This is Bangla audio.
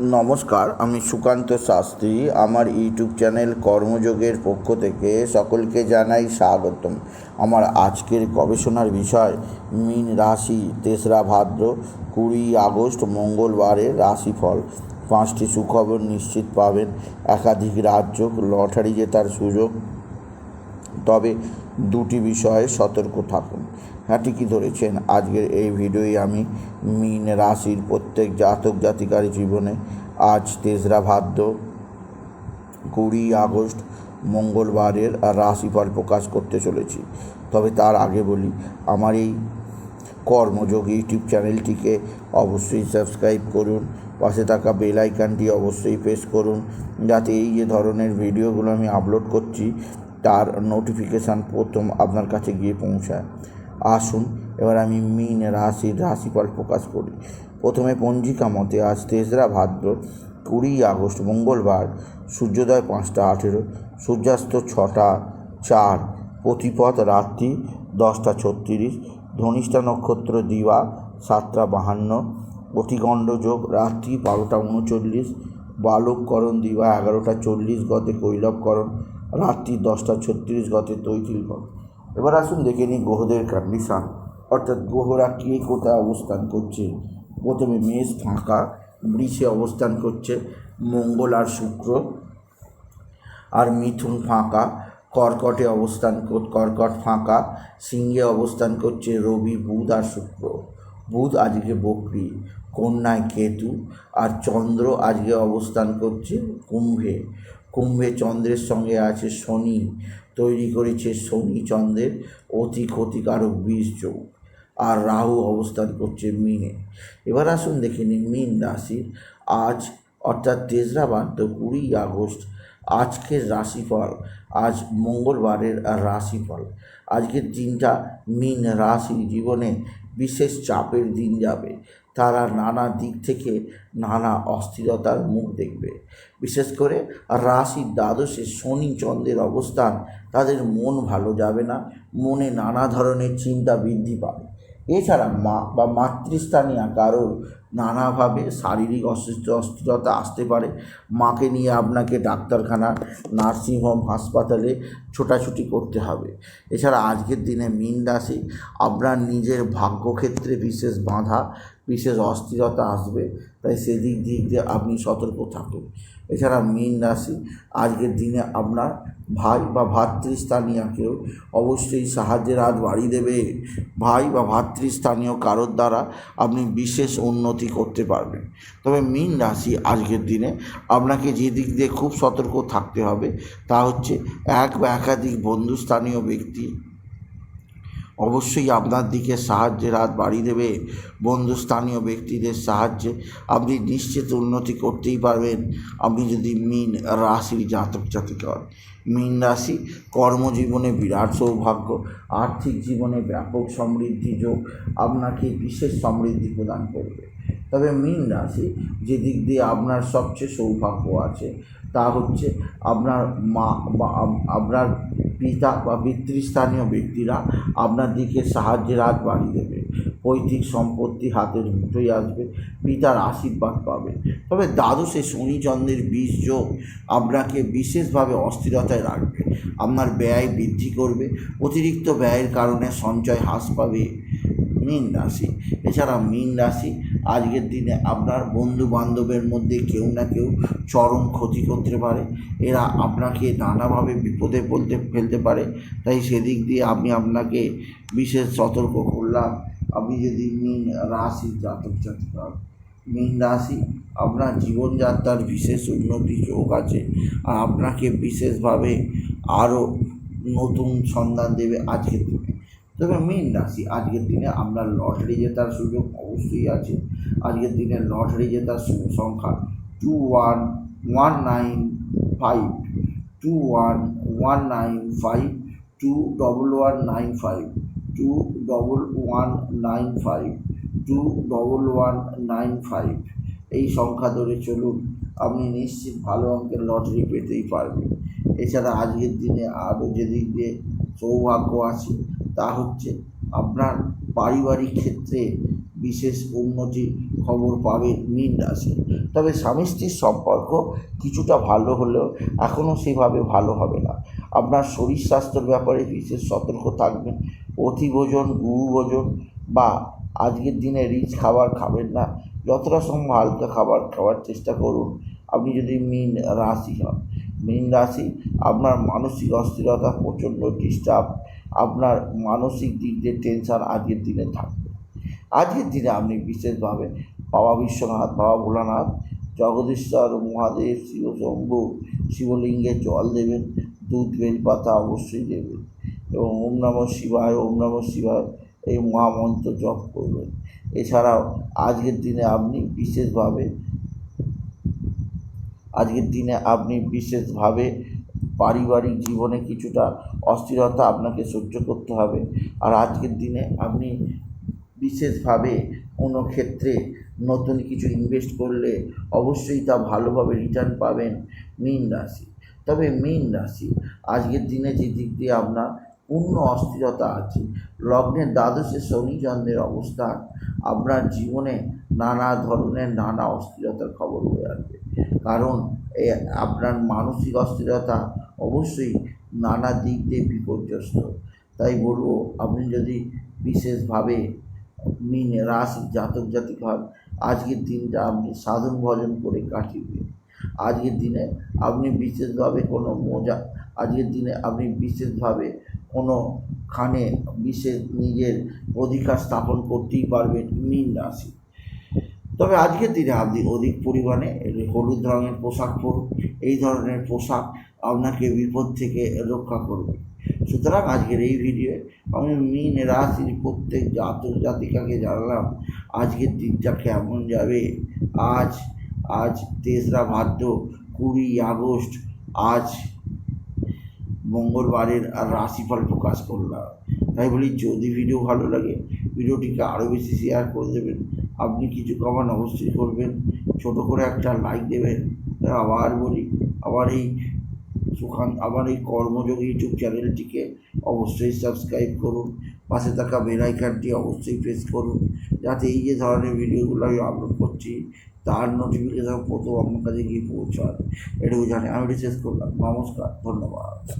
নমস্কার, আমি সুকান্ত শাস্ত্রী। আমার ইউটিউব চ্যানেল কর্মযোগের পক্ষ থেকে সকলকে জানাই স্বাগতম। আমার আজকের গবেষণার বিষয়, মীন রাশি, তেসরা ভাদ্র, কুড়ি আগস্ট, মঙ্গলবারের রাশিফল। পাঁচটি সুখবর নিশ্চিত পাবেন। একাধিক রাজ্য লটারি জেতার সুযোগ। তবে দুটি বিষয়ে সতর্ক থাকুন। হ্যাঁ ঠিকই ধরেছেন? আজকের এই ভিডিওই আমি মিন রাশির প্রত্যেক জাতক জাতিকার জীবনে আজ তেসরা ভাদ্র, কুড়ি আগস্ট, মঙ্গলবারের রাশিফল প্রকাশ করতে চলেছি। তবে তার আগে বলি, আমার এই কর্মযোগ ইউটিউব চ্যানেলটিকে অবশ্যই সাবস্ক্রাইব করুন, পাশে থাকা বেল আইকনটি অবশ্যই প্রেস করুন, যাতে এই যে ধরনের ভিডিওগুলো আমি আপলোড করছি তার নোটিফিকেশান প্রথম আপনার কাছে গিয়ে পৌঁছায়। আসুন, এবার আমি মিন রাশির রাশিফল প্রকাশ করি। প্রথমে পঞ্জিকা মতে আজ তেসরা ভাদ্র, কুড়ি আগস্ট, মঙ্গলবার, সূর্যোদয় পাঁচটা আঠেরো, সূর্যাস্ত ছটা চার, প্রতিপদ রাত্রি দশটা ছত্রিশ, ধনিষ্ঠা নক্ষত্র দিবা সাতটা বাহান্ন অতিগণ্ড যোগ রাত্রি বারোটা উনচল্লিশ বালককরণ দিবা এগারোটা চল্লিশ গতে কৈলবকরণ রাত্রি দশটা ছত্রিশ গতে তৈতিলকরণ এবার আসুন দেখে নিই গ্রহদের কন্ডিশান। অর্থাৎ গ্রহরা কে কোথায় অবস্থান করছে? প্রথমে মেষ, ফাঁকা, বৃষে অবস্থান করছে, মঙ্গল আর শুক্র। আর মিথুন ফাঁকা, কর্কটে অবস্থান কর- কর্কট ফাঁকা, সিংহে অবস্থান করছে রবি, বুধ আর শুক্র। বুধ আজকে বকরি, কন্যায় কেতু, আর চন্দ্র আজকে অবস্থান করছে কুম্ভে। কুম্ভে চন্দ্রের সঙ্গে আছে শনি। তৈরি করেছে শনি চন্দ্রের অতি ক্ষতিকারক বীজ যোগ। আর রাহু অবস্থান করছে মিনে। এবার আসুন দেখে নিন মিন রাশির আজ, অর্থাৎ তেসরা বাদ্য কুড়ি আগস্ট, আজকের রাশিফল। আজ মঙ্গলবারের রাশিফল। আজকের দিনটা মিন রাশির জীবনে বিশেষ চাপের দিন যাবে। তারা নানা দিক থেকে নানা অস্থিরতার মুখ দেখবে। বিশেষ করে রাশির দ্বাদশে শনি, চন্দ্রের অবস্থান তাদের মন ভালো যাবে না, মনে নানা ধরনের চিন্তা বৃদ্ধি পাবে। এছাড়া মা বা মাতৃস্থানীয় কারোর নানাভাবে শারীরিক অসুস্থ, অস্থিরতা আসতে পারে। মাকে নিয়ে আপনাকে ডাক্তারখানা নার্সিংহোম হাসপাতালে ছোটাছুটি করতে হবে। এছাড়া আজকের দিনে মীন রাশি, আপনার নিজের ভাগ্যক্ষেত্রে বিশেষ বাধা, বিশেষ অস্থিরতা আসবে। তাই সেদিক দিক দিয়ে আপনি সতর্ক থাকুন। এছাড়া মীন রাশি, আজকের দিনে আপনার ভাই বা ভাতৃস্থানীয়কেও অবশ্যই সাহায্যের হাত বাড়িয়ে দেবে। ভাই বা ভাতৃস্থানীয় কারোর দ্বারা আপনি বিশেষ উন্নতি করতে পারবেন তবে মীন রাশি আজকের দিনে আপনাকে যে দিক দিয়ে খুব সতর্ক থাকতে হবে তা হচ্ছে এক বা একাধিক বন্ধুস্থানীয় ব্যক্তি অবশ্যই আপনার দিকে সাহায্যের হাত বাড়িয়ে দেবে। বন্ধুস্থানীয় ব্যক্তিদের সাহায্যে আপনি নিশ্চিত উন্নতি করতেই পারবেন। আপনি যদি মিন রাশির জাতক জাতিকা হন, মিন রাশি কর্মজীবনে বিরাট সৌভাগ্য, আর্থিক জীবনে ব্যাপক সমৃদ্ধি যোগ আপনাকে বিশেষ সমৃদ্ধি প্রদান করবে। তবে মীন রাশি, যে দিক দিয়ে আপনার সবচেয়ে সৌভাগ্য আছে, তা হচ্ছে আপনার মা বা আপনার পিতা বা পিতৃস্থানীয় ব্যক্তিরা আপনার দিকে সাহায্যের হাত বাড়িয়ে দেবে। পৈতৃক সম্পত্তি হাতের মুঠোয় আসবে, পিতার আশীর্বাদ পাবে। তবে দ্বাদশে শনিচন্দ্রের বীজ যোগ আপনাকে বিশেষভাবে অস্থিরতায় রাখবে। আপনার ব্যয় বৃদ্ধি করবে, অতিরিক্ত ব্যয়ের কারণে সঞ্চয় হ্রাস পাবে। মীন রাশি। এছাড়া মীন রাশি, আজকের দিনে আপনার বন্ধু বান্ধবের মধ্যে কেউ না কেউ চরম ক্ষতি করতে পারে। এরা আপনাকে নানাভাবে বিপদে বলতে ফেলতে পারে। তাই সেদিক দিয়ে আমি আপনাকে বিশেষ সতর্ক করলাম। আপনি যদি মীন রাশি জাতক জাতিকা। মীন রাশি, আপনার জীবনযাত্রার বিশেষ উন্নতি যোগ আছে। আর আপনাকে বিশেষভাবে আরও নতুন সন্ধান দেবে আজকের দিনে। তবে মীন রাশি আজকের দিনে আপনার লটারি জেতার সুযোগ অবশ্যই আছে। আজকের দিনে লটারি জেতার সংখ্যা two one one nine five two one one nine five two double one nine five two double one nine five two double one nine five এই সংখ্যা ধরে চলুন, আপনি নিশ্চিত ভালো অঙ্কের লটারি পেতেই পারবেন। এছাড়া আজকের দিনে আরও যেদিক দিয়ে সৌভাগ্য আছে তা হচ্ছে আপনার পারিবারিক ক্ষেত্রে বিশেষ উন্নতি খবর পাবেন মীন রাশি। তবে স্বামী স্ত্রীর সম্পর্ক কিছুটা ভালো হলেও এখনও সেভাবে ভালো হবে না। আপনার শরীর স্বাস্থ্যের ব্যাপারে বিশেষ সতর্ক থাকবেন। অতিভোজন, গুরুভোজন বা আজকের দিনে রিচ খাবার খাবেন না। যতটা সম্ভব হালকা খাবার খাওয়ার চেষ্টা করুন। আপনি যদি মীন রাশি হন, মীন রাশি আপনার মানসিক অস্থিরতা, প্রচণ্ড ডিস্টার্ব আপনার মানসিক দিক দিয়ে টেনশন আজকের দিনে থাকবে। আজকের দিনে আপনি বিশেষভাবে বাবা বিশ্বনাথ, বাবা ভোলানাথ, জগদীশ্বর, মহাদেব, শিব শিবশম্ভু শিবলিঙ্গে জল দেবেন, দুধ বেলপাতা অবশ্যই দেবেন এবং ওম নম শিবায়, ওম নম শিবায় এই মহামন্ত্র জপ করবেন। এছাড়াও আজকের দিনে আপনি বিশেষভাবে, আজকের দিনে আপনি বিশেষভাবে পারিবারিক জীবনে কিছুটা অস্থিরতা আপনাকে সহ্য করতে হবে। আর আজকের দিনে আপনি বিশেষভাবে কোনো ক্ষেত্রে নতুন কিছু ইনভেস্ট করলে অবশ্যই তা ভালোভাবে রিটার্ন পাবেন মীন রাশি। তবে মীন রাশি, আজকের দিনে যে দিক দিয়ে আপনার পূর্ণ অস্থিরতা আছে লগ্নের দ্বাদশে শনি চন্দ্রের অবস্থান আপনার জীবনে নানা ধরনের নানা অস্থিরতার খবর হয়ে আসবে। কারণ, এ আপনার মানসিক অস্থিরতা অবশ্যই নানা দিক দিয়ে বিপর্যস্ত। তাই বলব, আপনি যদি বিশেষভাবে মিন রাশি জাতক, জাতিক হন, আজকের দিনটা আপনি সাধন ভজন করে কাটিয়ে দিন আজকের দিনে আপনি বিশেষভাবে কোনো মজা, আজকের দিনে আপনি বিশেষভাবে কোনো খানে বিশেষ নিজের অধিকার স্থাপন করতেই পারবেন মিন রাশি। তবে আজকের দিনে আপনি অধিক পরিমাণে হলুদ রঙের পোশাক পরুন, এই ধরনের পোশাক আপনাকে বিপদ থেকে রক্ষা করবে। সুতরাং আজকের এই ভিডিও আমি মীন রাশির প্রত্যেক জাতক জাতিকাকে জানালাম, আজকের দিনটা কেমন যাবে? আজ আজ তেসরা ভাদ্র কুড়ি আগস্ট, আজ মঙ্গলবারের রাশিফল প্রকাশ করলাম। তাই বলি, যদি ভিডিও ভালো লাগে, ভিডিওটিকে আরও বেশি শেয়ার করে দেবেন। আপনি কিছু কমান অবশ্যই করবেন। ছোট করে একটা লাইক দেবেন। আবার বলি, আবার এই সুখান আমার এই কর্মযোগ ইউটিউব চ্যানেলটিকে অবশ্যই সাবস্ক্রাইব করুন। পাশে থাকা বেল আইকনটি অবশ্যই প্রেস করুন। যাতে এই যে ধরনের ভিডিওগুলো আমি আপলোড করছি, তার নোটিফিকেশন প্রথম আপনার কাছে গিয়ে পৌঁছায়। এটুকু জানি। আমি শেষ করলাম। নমস্কার, ধন্যবাদ।